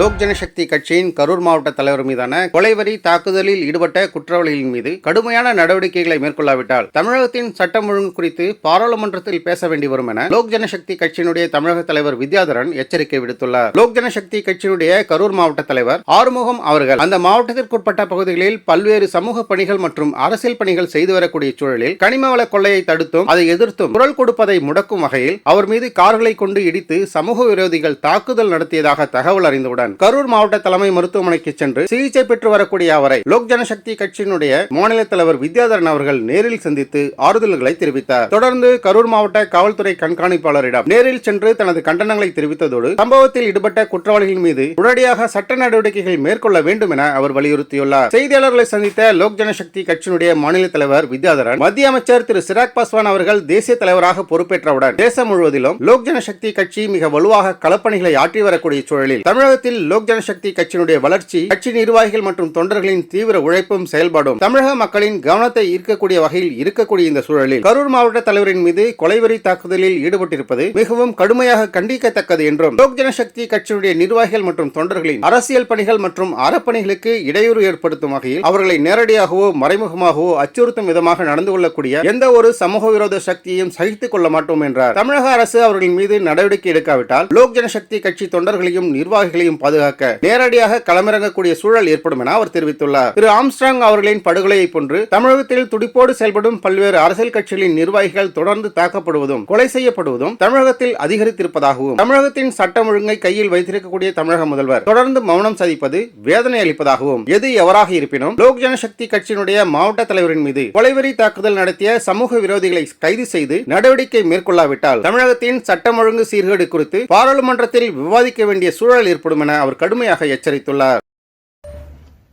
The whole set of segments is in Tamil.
லோக் ஜனசக்தி கட்சியின் கரூர் மாவட்ட தலைவர் மீதான கொலைவரி தாக்குதலில் ஈடுபட்ட குற்றவாளிகளின் மீது கடுமையான நடவடிக்கைகளை மேற்கொள்ளாவிட்டால் தமிழகத்தின் சட்டம் ஒழுங்கு குறித்து பாராளுமன்றத்தில் பேச வேண்டி வரும் என லோக் ஜனசக்தி கட்சியினுடைய தமிழக தலைவர் வித்யாதரன் எச்சரிக்கை விடுத்துள்ளார். லோக் ஜனசக்தி கட்சியினுடைய கரூர் மாவட்ட தலைவர் ஆறுமுகம் அவர்கள் அந்த மாவட்டத்திற்குட்பட்ட பகுதிகளில் பல்வேறு சமூக பணிகள் மற்றும் அரசியல் பணிகள் செய்து வரக்கூடிய சூழலில் கனிம வள கொள்ளையை தடுத்தும் அதை எதிர்த்தும் குரல் கொடுப்பதை முடக்கும் வகையில் அவர் மீது கார்களை கொண்டு இடித்து சமூக விரோதிகள் தாக்குதல் நடத்தியதாக தகவல் அறிந்தவுடன் கரூர் மாவட்ட தலைமை மருத்துவமனைக்கு சென்று சிகிச்சை பெற்று வரக்கூடிய அவரை லோக் ஜனசக்தி கட்சியினுடைய மாநில தலைவர் வித்யாதரன் அவர்கள் நேரில் சந்தித்து ஆறுதல்களை தெரிவித்தார். தொடர்ந்து கரூர் மாவட்ட காவல்துறை கண்காணிப்பாளரிடம் நேரில் சென்று தனது கண்டனங்களை தெரிவித்ததோடு சம்பவத்தில் ஈடுபட்ட குற்றவாளிகள் மீது உடனடியாக சட்ட நடவடிக்கைகள் மேற்கொள்ள வேண்டும் என அவர் வலியுறுத்தியுள்ளார். செய்தியாளர்களை சந்தித்த லோக் ஜனசக்தி கட்சியினுடைய மாநில தலைவர் வித்யாதரன் மத்திய அமைச்சர் திரு சிராக் பாஸ்வான் அவர்கள் தேசிய தலைவராக பொறுப்பேற்றவுடன் தேசம் முழுவதிலும் லோக் ஜனசக்தி கட்சி மிக வலுவாக களப்பணிகளை ஆற்றி வரக்கூடிய சூழலில் தமிழகத்தில் லோக் ஜனசக்தி கட்சியினுடைய வளர்ச்சி கட்சி நிர்வாகிகள் மற்றும் தொண்டர்களின் தீவிர உழைப்பும் செயல்பாடும் தமிழக மக்களின் கவனத்தை ஈர்க்கக்கூடிய வகையில் இருக்கக்கூடிய இந்த சூழலில் கரூர் மாவட்ட தலைவரின் மீது கொலைவரி தாக்குதலில் ஈடுபட்டிருப்பது மிகவும் கடுமையாக கண்டிக்கத்தக்கது என்றும் லோக் ஜனசக்தி கட்சியினுடைய நிர்வாகிகள் மற்றும் தொண்டர்களின் அரசியல் பணிகள் மற்றும் அறப்பணிகளுக்கு இடையூறு ஏற்படுத்தும் வகையில் அவர்களை நேரடியாகவோ மறைமுகமாகவோ அச்சுறுத்தும் விதமாக நடந்து கொள்ளக்கூடிய எந்த ஒரு சமூக விரோத சக்தியையும் சகித்துக் கொள்ள மாட்டோம் என்றார். தமிழக அரசு அவர்களின் மீது நடவடிக்கை எடுக்காவிட்டால் லோக் ஜனசக்தி கட்சி தொண்டர்களையும் நிர்வாகிகளையும் பாதுகாக்க நேரடியாக களமிறங்கக்கூடிய சூழல் ஏற்படும் என அவர் தெரிவித்துள்ளார். திரு ஆம்ஸ்ட்ராங் அவர்களின் படுகொலையை போன்று தமிழகத்தில் துடிப்போடு செயல்படும் பல்வேறு அரசியல் கட்சிகளின் நிர்வாகிகள் தொடர்ந்து தாக்கப்படுவதும் கொலை செய்யப்படுவதும் தமிழகத்தில் அதிகரித்திருப்பதாகவும் தமிழகத்தின் சட்டம் ஒழுங்கை கையில் வைத்திருக்கக்கூடிய தமிழக முதல்வர் தொடர்ந்து மௌனம் சதிப்பது வேதனை அளிப்பதாகவும் எது எவராக இருப்பினும் லோக் ஜனசக்தி கட்சியினுடைய மாவட்ட தலைவரின் மீது கொலைவெறி தாக்குதல் நடத்திய சமூக விரோதிகளை கைது செய்து நடவடிக்கை மேற்கொள்ளாவிட்டால் தமிழகத்தின் சட்டம் ஒழுங்கு சீர்கேடு குறித்து பாராளுமன்றத்தில் விவாதிக்க வேண்டிய சூழல் ஏற்படும் என அவர் கடுமையாக எச்சரித்துள்ளார்.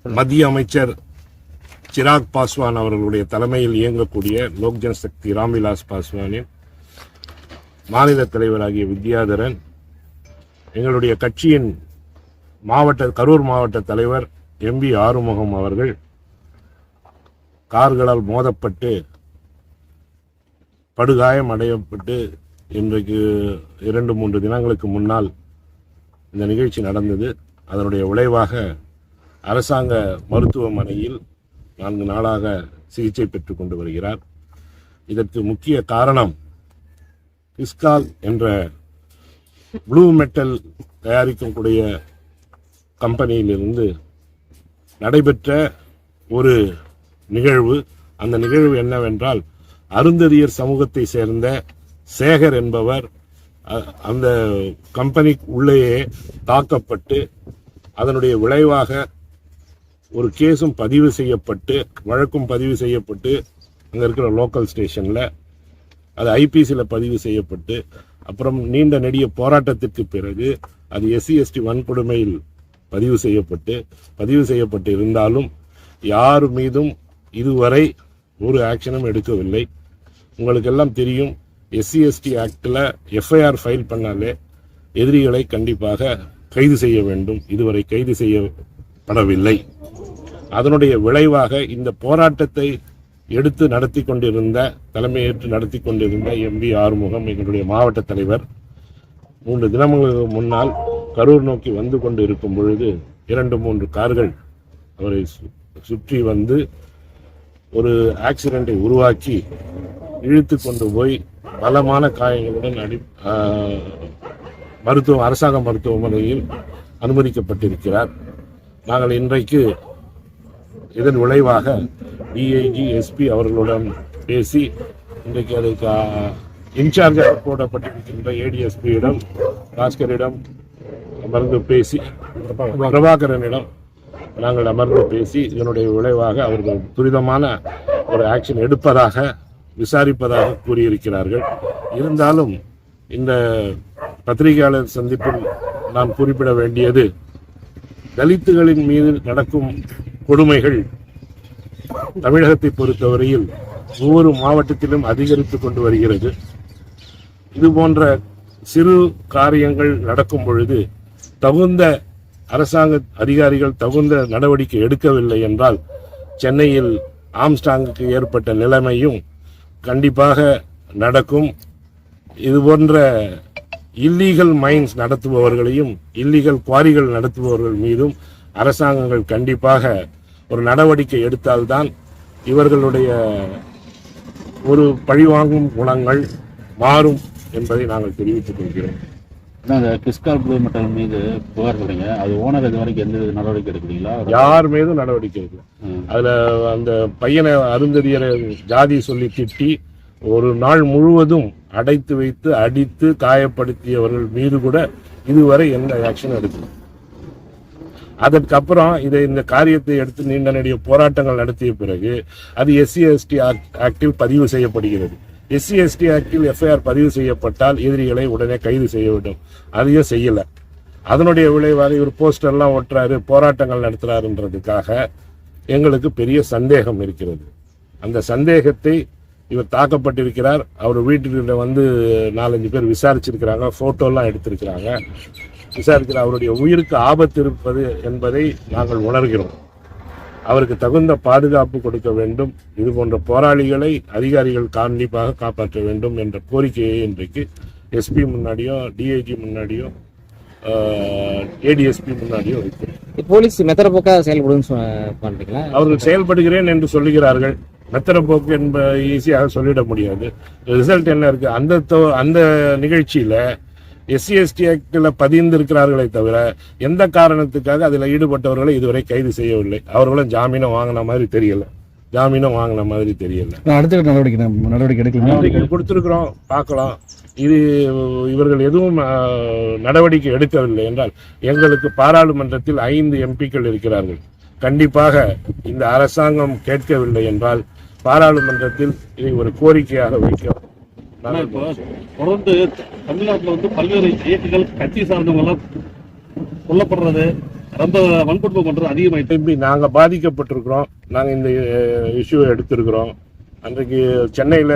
மத்திய அமைச்சர் சிராக் பாஸ்வான் அவர்களுடைய தலைமையில் இயங்கக்கூடிய லோக் ஜனசக்தி ராம்விலாஸ் பாஸ்வானின் மாநில தலைவராகிய வித்யாதரன் எங்களுடைய கட்சியின் மாவட்ட கரூர் மாவட்ட தலைவர் எம்பி ஆறுமுகம் அவர்கள் கார்களால் மோதப்பட்டு படுகாயம் அடையப்பட்டு இன்றைக்கு இரண்டு மூன்று தினங்களுக்கு முன்னால் இந்த நிகழ்ச்சி நடந்தது. அதனுடைய விளைவாக அரசாங்க மருத்துவமனையில் நான்கு நாளாக சிகிச்சை பெற்று கொண்டு வருகிறார். இதற்கு முக்கிய காரணம் கிஸ்கால் என்ற ப்ளூ மெட்டல் தயாரிக்கக்கூடிய கம்பெனியிலிருந்து நடைபெற்ற ஒரு நிகழ்வு. அந்த நிகழ்வு என்னவென்றால் அருந்ததியர் சமூகத்தை சேர்ந்த சேகர் என்பவர் அந்த கம்பெனி உள்ளேயே தாக்கப்பட்டு அதனுடைய விளைவாக ஒரு கேஸும் பதிவு செய்யப்பட்டு வழக்கும் பதிவு செய்யப்பட்டு அங்கே இருக்கிற லோக்கல் ஸ்டேஷனில் அது ஐபிசியில் பதிவு செய்யப்பட்டு அப்புறம் நீண்ட நெடிய போராட்டத்திற்கு பிறகு அது எஸ்சி எஸ்டி வன்கொடுமையில் பதிவு செய்யப்பட்டு பதிவு செய்யப்பட்டு இருந்தாலும் யார் மீதும் இதுவரை ஒரு ஆக்ஷனும் எடுக்கவில்லை. உங்களுக்கெல்லாம் தெரியும் எஸ்சி எஸ்டி ஆக்டில் எஃப்ஐஆர் ஃபைல் பண்ணாலே எதிரிகளை கண்டிப்பாக கைது செய்ய வேண்டும். இதுவரை கைது செய்யப்படவில்லை. அதனுடைய விளைவாக இந்த போராட்டத்தை எடுத்து நடத்தி கொண்டிருந்த தலைமையேற்று நடத்தி கொண்டிருந்த எம்பி ஆறுமுகம் எங்களுடைய மாவட்ட தலைவர் மூன்று தினங்களுக்கு முன்னால் கரூர் நோக்கி வந்து கொண்டு இருக்கும் பொழுது இரண்டு மூன்று கார்கள் அவரை சு- சுற்றி வந்து ஒரு ஆக்சிடெண்ட்டை உருவாக்கி இழுத்து கொண்டு போய் பலமான காயங்களுடன் அடி மருத்துவம் மருத்துவ அரசாங்க மருத்துவமனையில் அனுமதிக்கப்பட்டிருக்கிறார். நாங்கள் இன்றைக்கு இதன் விளைவாக டிஐஜி எஸ்பி அவர்களுடன் பேசி இன்றைக்கு அதுக்கு இன்சார்ஜாக போடப்பட்டிருக்கின்ற ஏடிஎஸ்பியிடம் பாஸ்கரிடம் அமர்ந்து பேசி பிரபாகரனிடம் நாங்கள் அமர்ந்து பேசி இதனுடைய விளைவாக அவர்கள் துரிதமான ஒரு ஆக்ஷன் எடுப்பதாக விசாரிப்பதாக கூறியிருக்கிறார்கள். இருந்தாலும் இந்த பத்திரிகையாளர் சந்திப்பில் நான் குறிப்பிட வேண்டியது தலித்துகளின் மீது நடக்கும் கொடுமைகள் தமிழகத்தை பொறுத்தவரையில் ஒவ்வொரு மாவட்டத்திலும் அதிகரித்து கொண்டு வருகிறது. இது போன்ற சிறு காரியங்கள் நடக்கும் பொழுது தகுந்த அரசாங்க அதிகாரிகள் தகுந்த நடவடிக்கை எடுக்கவில்லை என்றால் சென்னையில் ஆம்ஸ்டாங்குக்கு ஏற்பட்ட நிலைமையும் கண்டிப்பாக நடக்கும். இது போன்ற இல்லீகல் மைன்ஸ் நடத்துபவர்களையும் இல்லீகல் குவாரிகள் நடத்துபவர்கள் மீதும் அரசாங்கங்கள் கண்டிப்பாக ஒரு நடவடிக்கை எடுத்தால்தான் இவர்களுடைய ஒரு பழிவாங்கும் குணங்கள் மாறும் என்பதை நாங்கள் தெரிவித்துக் கொள்கிறோம். அந்த கிறிஸ்கால் ப்ளூ மெட்டல் மீது புகார் சொல்றீங்க அது ஓனர் இது வரைக்கும் எந்த நடவடிக்கை எடுக்கிறீங்களா யார் மீதும் நடவடிக்கை ம். அதுல அந்த பையனை அருந்ததியரை ஜாதி சொல்லி திட்டி ஒரு நாள் முழுவதும் அடைத்து வைத்து அடித்து காயப்படுத்தியவர்கள் மீது கூட இதுவரை எந்த ஆக்ஷன் எடுக்கல. அதற்கப்புறம் இதை இந்த காரியத்தை எடுத்து நீண்ட நெடிய போராட்டங்கள் நடத்திய பிறகு அது எஸ்சி எஸ்டி ஆக்டில் பதிவு செய்யப்படுகிறது. எஸ்சி எஸ்டி ஆக்டில் எஃப்ஐஆர் பதிவு செய்யப்பட்டால் எதிரிகளை உடனே கைது செய்ய வேண்டும். அதையும் செய்யல. அதனுடைய விளைவாக இவர் போஸ்டர்லாம் ஒட்டுறாரு போராட்டங்கள் நடத்துறாருன்றதுக்காக எங்களுக்கு பெரிய சந்தேகம் இருக்கிறது. அந்த சந்தேகத்தை இவர் தாக்கப்பட்டிருக்கிறார். அவர் வீட்டுக்கிட்ட வந்து நாலஞ்சு பேர் விசாரிச்சிருக்கிறாங்க ஃபோட்டோலாம் எடுத்திருக்கிறாங்க. விசாரிக்கிற அவருடைய உயிருக்கு ஆபத்து இருப்பது என்பதை நாங்கள் உணர்கிறோம். அவருக்கு தகுந்த பாதுகாப்பு கொடுக்க வேண்டும். இது போன்ற போராளிகளை அதிகாரிகள் கண்டிப்பாக காப்பாற்ற வேண்டும் என்ற கோரிக்கையை இன்றைக்கு எஸ்பி முன்னாடியும் டிஐஜி முன்னாடியும் ஏடிஎஸ்பி முன்னாடியும் வைக்கிறோம் போலீஸ் மெத்தட போக்கா செயல்படுன்னு அவர்கள் செயல்படுகிறேன் என்று சொல்லுகிறார்கள். மெத்தன போக்கு என்ப ஈஸியாக சொல்லிட முடியாது. ரிசல்ட் என்ன இருக்கு? அந்த அந்த நிகழ்ச்சியில எஸ்சி எஸ்டி ஆக்டில் பதிந்திருக்கிறார்களே தவிர எந்த காரணத்துக்காக அதில் ஈடுபட்டவர்களை இதுவரை கைது செய்யவில்லை? அவர்களும் ஜாமீனம் வாங்கின மாதிரி தெரியல. ஜாமீனம் வாங்கின மாதிரி தெரியல. அடுத்த நடவடிக்கை நடவடிக்கை எடுக்கலாம்? நடவடிக்கை கொடுத்திருக்கிறோம். பார்க்கலாம். இது இவர்கள் எதுவும் நடவடிக்கை எடுக்கவில்லை என்றால் எங்களுக்கு பாராளுமன்றத்தில் ஐந்து எம்பிக்கள் இருக்கிறார்கள். கண்டிப்பாக இந்த அரசாங்கம் கேட்கவில்லை என்றால் பாராளுமன்றத்தில் இதை ஒரு கோரிக்கையாக வைக்க ஆனா இப்போ தொடர்ந்து தமிழ்நாட்டுல வந்து பல்வேறு இயக்கங்கள் கட்சி சார்ந்தவங்க எல்லாம் கொல்லப்படுறது ரொம்ப வன்கொடுமை பண்றது அதிகமாக திரும்பி நாங்கள் பாதிக்கப்பட்டிருக்கிறோம். நாங்கள் இந்த இஷ்யூவை எடுத்திருக்கிறோம். அன்றைக்கு சென்னையில்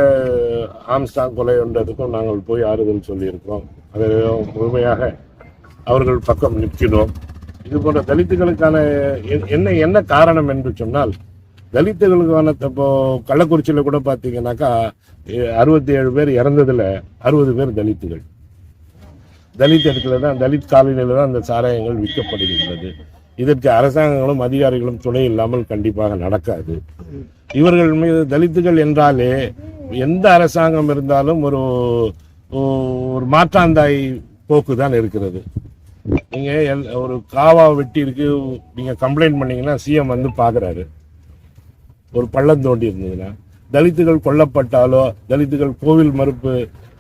ஆம்ஸ்டாங் கொலைன்றதுக்கும் நாங்கள் போய் ஆறுதல் சொல்லியிருக்கிறோம். அதை முழுமையாக அவர்கள் பக்கம் நிற்கிறோம் இது போன்ற தலித்துகளுக்கான என்ன என்ன காரணம் என்று சொன்னால் தலித்துகளுக்கான இப்போ கள்ளக்குறிச்சியில் கூட பார்த்தீங்கன்னாக்கா அறுபத்தி ஏழு பேர் இறந்ததுல அறுபது பேர் தலித்துகள். தலித் இடத்துல தான் தலித் காலனியில் தான் அந்த சாராயங்கள் விற்கப்படுகின்றது. இதற்கு அரசாங்கங்களும் அதிகாரிகளும் துணை இல்லாமல் கண்டிப்பாக நடக்காது. இவர்கள் மீது தலித்துகள் என்றாலே எந்த அரசாங்கம் இருந்தாலும் ஒரு ஒரு மாற்றாந்தாய் போக்கு தான் இருக்கிறது. நீங்கள் எல்- ஒரு காவா வெட்டி இருக்கு நீங்கள் கம்ப்ளைண்ட் பண்ணீங்கன்னா சிஎம் வந்து பார்க்குறாரு ஒரு பள்ளம் தோண்டி இருந்ததுன்னா தலித்துகள் கொல்லப்பட்டாலோ தலித்துகள் கோவில் மறுப்பு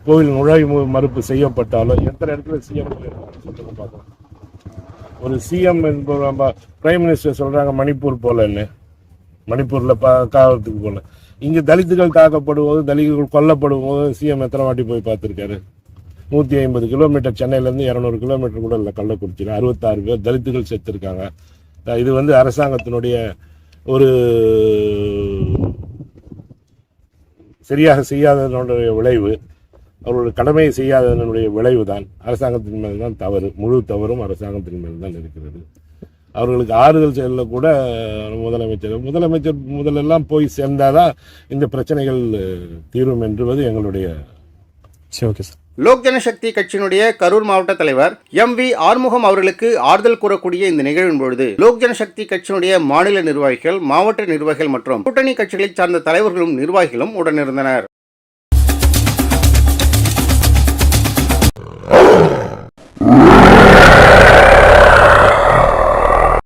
கோவில் நுழைவு மறுப்பு செய்யப்பட்டாலோ எத்தனை இடத்துல சிஎம் சொல்லுங்க பார்க்கலாம். ஒரு சிஎம் என்பவர் பிரைம் மினிஸ்டர் சொல்றாங்க மணிப்பூர் போலன்னு. மணிப்பூரில் பா காவலத்துக்கு போல. இங்கே தலித்துகள் தாக்கப்படும்போது தலித்துகள் கொல்லப்படும் போது சிஎம் எத்தனை வாட்டி போய் பார்த்துருக்காரு? நூற்றி ஐம்பது கிலோமீட்டர் சென்னையில இருந்து கிலோமீட்டர் கூட இல்லை கள்ளக்குறிச்சியில் அறுபத்தாறு பேர் தலித்துகள் செத்துருக்காங்க. இது வந்து அரசாங்கத்தினுடைய ஒரு சரியாக செய்யாததனுடைய விளைவு அவர்களுடைய கடமையை செய்யாததனுடைய விளைவு தான் அரசாங்கத்தின் மேல் தான் தவறு. முழு தவறும் அரசாங்கத்தின் மேல் தான் இருக்கிறது. அவர்களுக்கு ஆறுதல் செயலில் கூட முதலமைச்சர் முதலமைச்சர் முதலெல்லாம் போய் சேர்ந்தாதான் இந்த பிரச்சனைகள் தீரும் என்பது எங்களுடைய சரி ஓகே சார் லோக் ஜனசக்தி கட்சியினுடைய கரூர் மாவட்ட தலைவர் எம் வி ஆறுமுகம் அவர்களுக்கு ஆறுதல் கூறக்கூடிய இந்த நிகழ்வின் பொழுது லோக் ஜனசக்தி கட்சியினுடைய மாநில நிர்வாகிகள் மாவட்ட நிர்வாகிகள் மற்றும் கூட்டணி கட்சிகளைச் சார்ந்த தலைவர்களும் நிர்வாகிகளும் உடனிருந்தனர்.